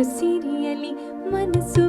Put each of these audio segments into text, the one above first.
ಉಸಿರು ಮನಸ್ಸು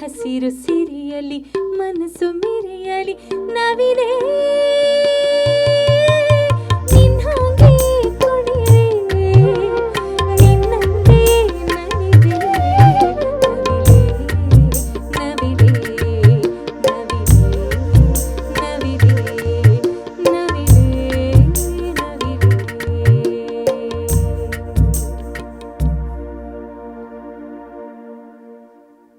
ಹಸಿರು ಸಿರಿಯಲಿ ಮನಸ್ಸು ಮಿರಿಯಲಿ ನವಿಲೇ.